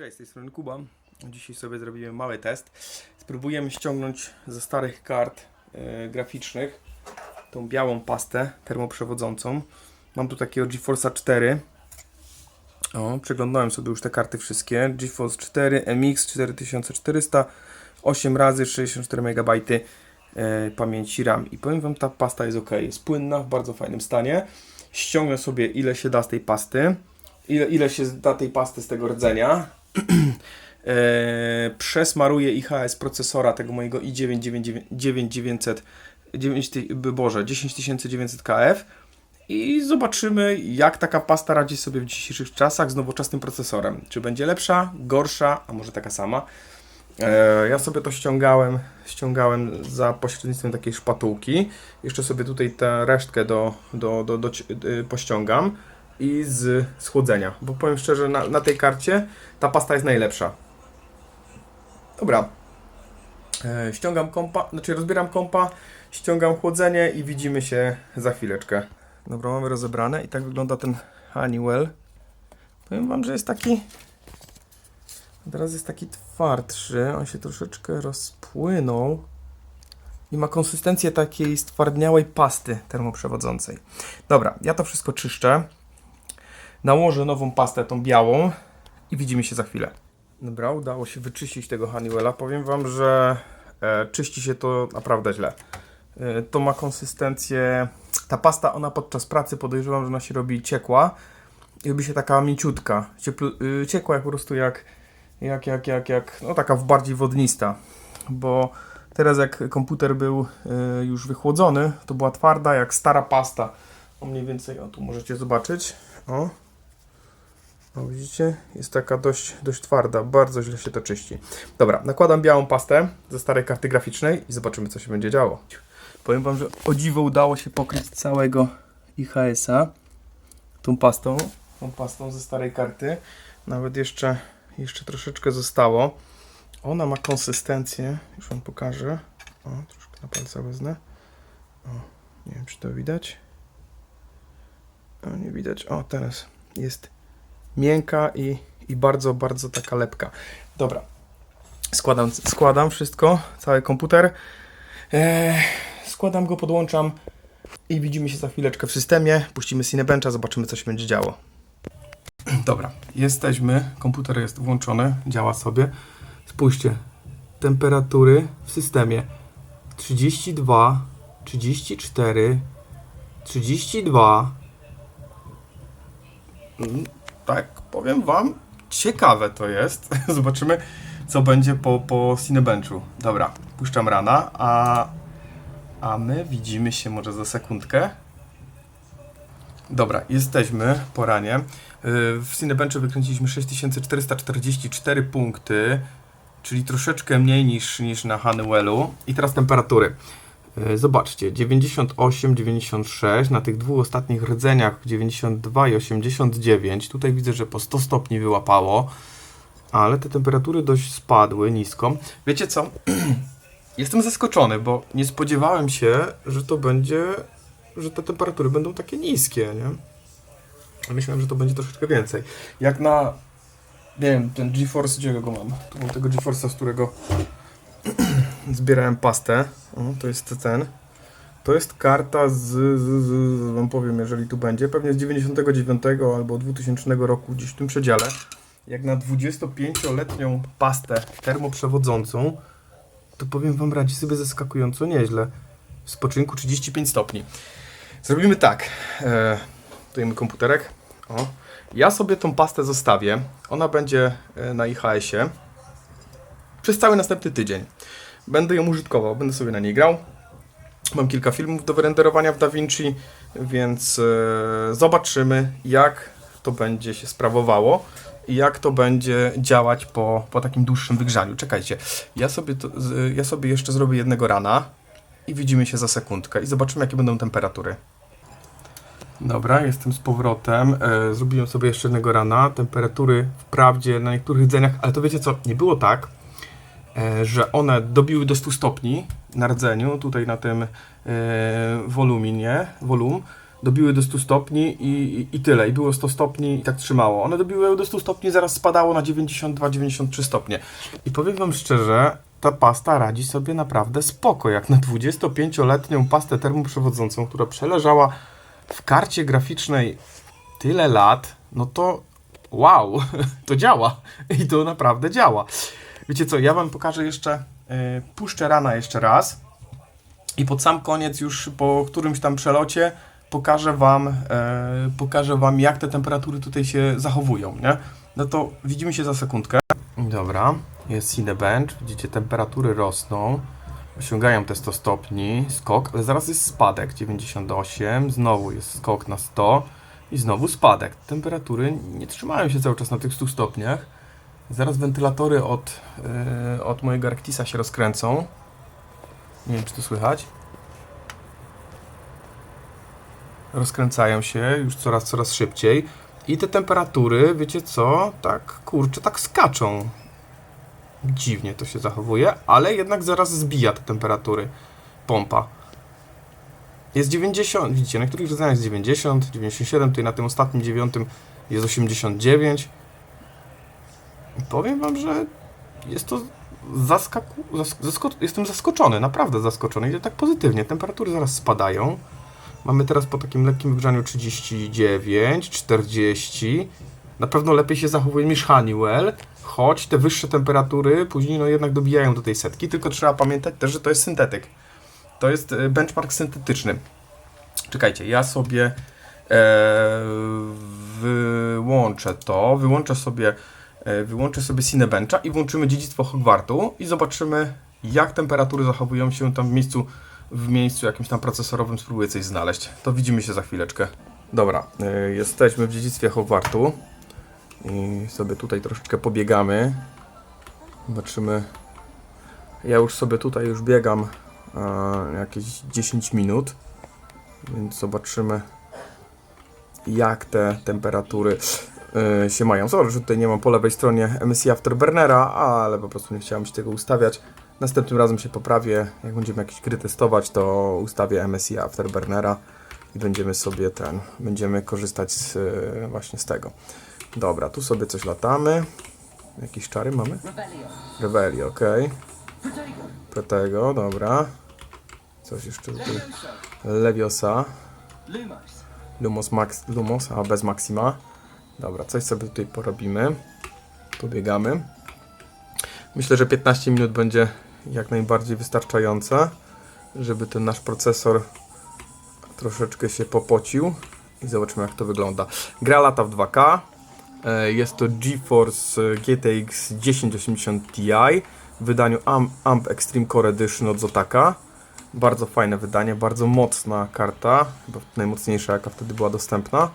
Cześć, z tej strony Kuba. Dzisiaj sobie zrobimy mały test. Spróbujemy ściągnąć ze starych kart e, graficznych tą białą pastę termoprzewodzącą. Mam tu takiego GeForce'a 4. O, przeglądałem sobie już te karty wszystkie. GeForce 4 MX 4400 8 razy 64 MB e, pamięci RAM. I powiem Wam, ta pasta jest ok, jest płynna, w bardzo fajnym stanie. Ściągnę sobie ile się da z tej pasty. Ile, ile się da tej pasty z tego rdzenia. e, przesmaruję IHS procesora tego mojego i9 9900 9, ty- Boże, 10900 KF i zobaczymy jak taka pasta radzi sobie w dzisiejszych czasach z nowoczesnym procesorem. Czy będzie lepsza, gorsza, a może taka sama. E, ja sobie to ściągałem, ściągałem za pośrednictwem takiej szpatułki. Jeszcze sobie tutaj tę resztkę do, do, do, do, y, pościągam i z schłodzenia, bo powiem szczerze, na, na tej karcie ta pasta jest najlepsza. Dobra. E, ściągam kompa, znaczy rozbieram kompa, ściągam chłodzenie i widzimy się za chwileczkę. Dobra, mamy rozebrane i tak wygląda ten Honeywell. Powiem Wam, że jest taki Teraz jest taki twardszy, on się troszeczkę rozpłynął i ma konsystencję takiej stwardniałej pasty termoprzewodzącej. Dobra, ja to wszystko czyszczę. Nałożę nową pastę, tą białą i widzimy się za chwilę. Dobra, udało się wyczyścić tego Honeywella. Powiem Wam, że e, czyści się to naprawdę źle. E, to ma konsystencję... Ta pasta, ona podczas pracy podejrzewam, że ona się robi ciekła i robi się taka mięciutka. Y, ciekła jak po prostu jak jak, jak, jak, jak, no taka bardziej wodnista, bo teraz jak komputer był y, już wychłodzony, to była twarda jak stara pasta. O mniej więcej, o tu możecie zobaczyć, o, o widzicie, jest taka dość, dość twarda, bardzo źle się to czyści. Dobra, nakładam białą pastę ze starej karty graficznej i zobaczymy co się będzie działo. Powiem Wam, że o dziwo udało się pokryć całego IHS-a tą pastą, tą pastą ze starej karty, nawet jeszcze jeszcze troszeczkę zostało. Ona ma konsystencję, już Wam pokażę. O, troszkę na palca wezmę. O, nie wiem, czy to widać. O, nie widać. O, teraz jest miękka i, i bardzo, bardzo taka lepka. Dobra. Składam, składam wszystko, cały komputer. Eee, składam go, podłączam i widzimy się za chwileczkę w systemie. Puścimy Cinebencha, zobaczymy, co się będzie działo. Dobra, jesteśmy. Komputer jest włączony, działa sobie. Spójrzcie, temperatury w systemie 32, 34, 32. Tak, powiem Wam, ciekawe to jest. Zobaczymy, co będzie po, po Cinebenchu. Dobra, puszczam rana, a, a my widzimy się może za sekundkę. Dobra, jesteśmy po ranie. Yy, W Cinebenchu wykręciliśmy 6444 punkty, czyli troszeczkę mniej niż, niż na Honeywellu. I teraz temperatury. Yy, Zobaczcie, 98, 96, na tych dwóch ostatnich rdzeniach 92 i 89. Tutaj widzę, że po 100 stopni wyłapało, ale te temperatury dość spadły nisko. Wiecie co? Jestem zaskoczony, bo nie spodziewałem się, że to będzie że te temperatury będą takie niskie, nie? Myślałem, że to będzie troszeczkę więcej. Jak na, nie wiem, ten GeForce, gdzie go mam? Tu mam tego GeForce'a, z którego zbierałem pastę. O, to jest ten. To jest karta z, z, z, z, wam powiem, jeżeli tu będzie, pewnie z 99 albo 2000 roku, gdzieś w tym przedziale. Jak na 25-letnią pastę termoprzewodzącą, to powiem wam, radzi sobie zaskakująco nieźle. W spoczynku 35 stopni. Zrobimy tak. E, tutaj mamy komputerek. O. Ja sobie tą pastę zostawię. Ona będzie e, na IHS-ie przez cały następny tydzień. Będę ją użytkował, będę sobie na niej grał. Mam kilka filmów do wyrenderowania w DaVinci, więc e, zobaczymy, jak to będzie się sprawowało i jak to będzie działać po, po takim dłuższym wygrzaniu. Czekajcie, ja sobie, to, z- ja sobie jeszcze zrobię jednego rana i widzimy się za sekundkę i zobaczymy, jakie będą temperatury. Dobra, jestem z powrotem. E, zrobiłem sobie jeszcze jednego rana. Temperatury wprawdzie na niektórych rdzeniach, ale to wiecie co, nie było tak, e, że one dobiły do 100 stopni na rdzeniu, tutaj na tym e, woluminie, wolum, dobiły do 100 stopni i, i, i tyle. I było 100 stopni i tak trzymało. One dobiły do 100 stopni, zaraz spadało na 92-93 stopnie. I powiem Wam szczerze, ta pasta radzi sobie naprawdę spoko, jak na 25-letnią pastę termoprzewodzącą, która przeleżała w karcie graficznej tyle lat, no to wow, to działa. I to naprawdę działa. Wiecie co, ja Wam pokażę jeszcze, yy, puszczę rana jeszcze raz i pod sam koniec już po którymś tam przelocie pokażę Wam, e, pokażę wam jak te temperatury tutaj się zachowują, nie? No to widzimy się za sekundkę. Dobra, jest Cinebench, widzicie temperatury rosną, osiągają te 100 stopni, skok, ale zaraz jest spadek 98, znowu jest skok na 100 i znowu spadek. Temperatury nie trzymają się cały czas na tych 100 stopniach. Zaraz wentylatory od, e, od mojego Arctisa się rozkręcą. Nie wiem, czy to słychać. Rozkręcają się już coraz, coraz szybciej. I te temperatury, wiecie co, tak kurczę, tak skaczą. Dziwnie to się zachowuje, ale jednak zaraz zbija te temperatury. Pompa. Jest 90, widzicie, na niektórych rozwiązaniach jest 90, 97, tutaj na tym ostatnim dziewiątym jest 89. I powiem wam, że jest to zaskaku... Zask zasko jestem zaskoczony, naprawdę zaskoczony. Idzie tak pozytywnie. Temperatury zaraz spadają. Mamy teraz po takim lekkim wygrzaniu 39, 40. Na pewno lepiej się zachowuje niż Honeywell, choć te wyższe temperatury później no jednak dobijają do tej setki, tylko trzeba pamiętać też, że to jest syntetyk. To jest e, benchmark syntetyczny. Czekajcie, ja sobie e, wyłączę to, wyłączę sobie wyłączę sobie Cinebencha i włączymy dziedzictwo Hogwartu i zobaczymy jak temperatury zachowują się tam w miejscu w miejscu jakimś tam procesorowym spróbuję coś znaleźć. To widzimy się za chwileczkę. Dobra, y, jesteśmy w dziedzictwie Hogwartu i sobie tutaj troszeczkę pobiegamy. Zobaczymy. Ja już sobie tutaj już biegam e, jakieś 10 minut, więc zobaczymy jak te temperatury się mają. Zobacz, że tutaj nie mam po lewej stronie MSI Afterburnera, ale po prostu nie chciałem się tego ustawiać. Następnym razem się poprawię. Jak będziemy jakieś gry testować, to ustawię MSI Afterburnera i będziemy sobie ten, będziemy korzystać z, e, właśnie z tego. Dobra, tu sobie coś latamy. Jakieś czary mamy? Revelio, ok. Protego, dobra. Coś jeszcze tutaj. Leviosa. Lumos Max, Lumos, a bez Maxima. Dobra, coś sobie tutaj porobimy. Pobiegamy. Myślę, że 15 minut będzie jak najbardziej wystarczające, żeby ten nasz procesor troszeczkę się popocił i zobaczymy jak to wygląda. Gra lata w 2K. E, Jest to GeForce GTX 1080 Ti w wydaniu AMP, AMP Extreme Core Edition od Zotaka. Bardzo fajne wydanie, bardzo mocna karta, chyba najmocniejsza jaka wtedy była dostępna.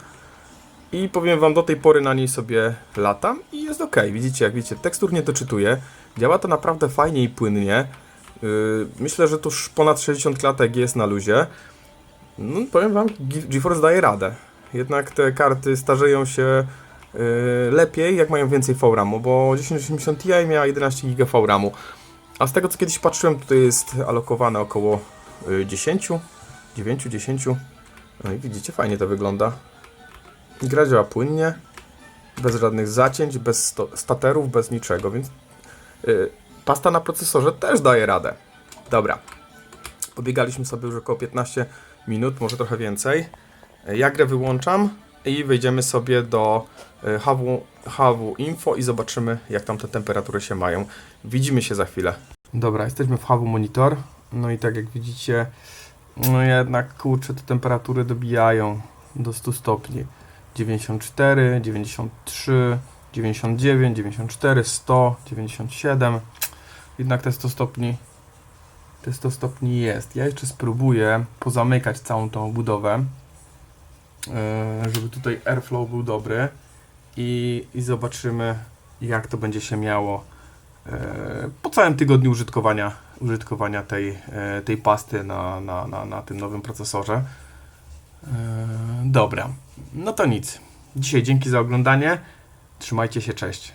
I powiem Wam, do tej pory na niej sobie latam i jest ok. Widzicie, jak widzicie, tekstur nie doczytuje. Działa to naprawdę fajnie i płynnie. Yy, myślę, że tuż ponad 60 klatek jest na luzie. No, powiem Wam, Ge- GeForce daje radę. Jednak te karty starzeją się yy, lepiej, jak mają więcej VRAMu, bo 1080 Ti miała 11 GB VRAMu. A z tego, co kiedyś patrzyłem, tutaj jest alokowane około yy, 10, 9, 10. No i widzicie, fajnie to wygląda. Gra działa płynnie, bez żadnych zacięć, bez staterów, bez niczego, więc yy, pasta na procesorze też daje radę. Dobra, pobiegaliśmy sobie już około 15 minut, może trochę więcej. Ja grę wyłączam i wejdziemy sobie do HW, HW Info i zobaczymy jak tam te temperatury się mają. Widzimy się za chwilę. Dobra, jesteśmy w HW Monitor. No i tak jak widzicie, no jednak kurczę, te temperatury dobijają do 100 stopni. 94, 93, 99, 94, 100, 97. Jednak te 100 stopni te 100 stopni jest. Ja jeszcze spróbuję pozamykać całą tą budowę, yy, żeby tutaj airflow był dobry i, i zobaczymy jak to będzie się miało yy, po całym tygodniu użytkowania, użytkowania tej, yy, tej pasty na, na, na, na tym nowym procesorze. Dobra, no to nic. Dzisiaj dzięki za oglądanie. Trzymajcie się, cześć.